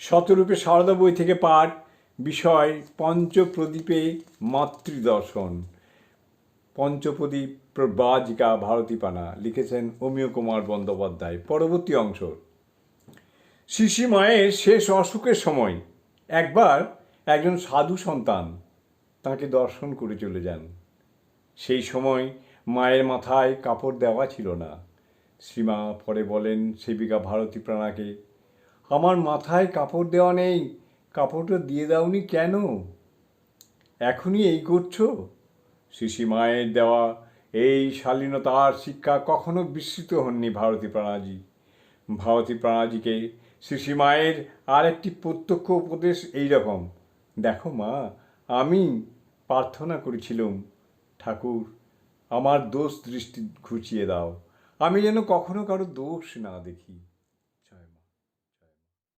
শতরূপে সারদা বই থেকে পাঠ, বিষয়, পঞ্চপ্রদীপে মাতৃদর্শন। পঞ্চপ্রদীপ প্রবাজিকা ভারতীপানা লিখেছেন অমিয় কুমার বন্দ্যোপাধ্যায়। পরবর্তী অংশ। শিশি মায়ের শেষ অসুখের সময় একবার একজন সাধু সন্তান তাকে দর্শন করে চলে যান। সেই সময় মায়ের মাথায় কাপড় দেওয়া ছিল না। শ্রীমা পরে বলেন, সেবিকা ভারতী প্রাণাকে আমার মাথায় কাপড় দেওয়া নেই। কাপড়টা দিয়ে দাওনি কেন? এখনই এই করছ? শিশি মায়ের দেওয়া এই শালীনতার শিক্ষা কখনো বিস্মৃত হননি ভারতী প্রাণাজি। ভারতী প্রাণাজিকে শিশি মায়ের আর একটি প্রত্যক্ষ উপদেশ এই রকম দেখো মা, আমি প্রার্থনা করেছিলাম, ঠাকুর, আমার দোষ দৃষ্টি ঘুচিয়ে দাও। আমি যেন কখনো কারও দোষ না দেখি।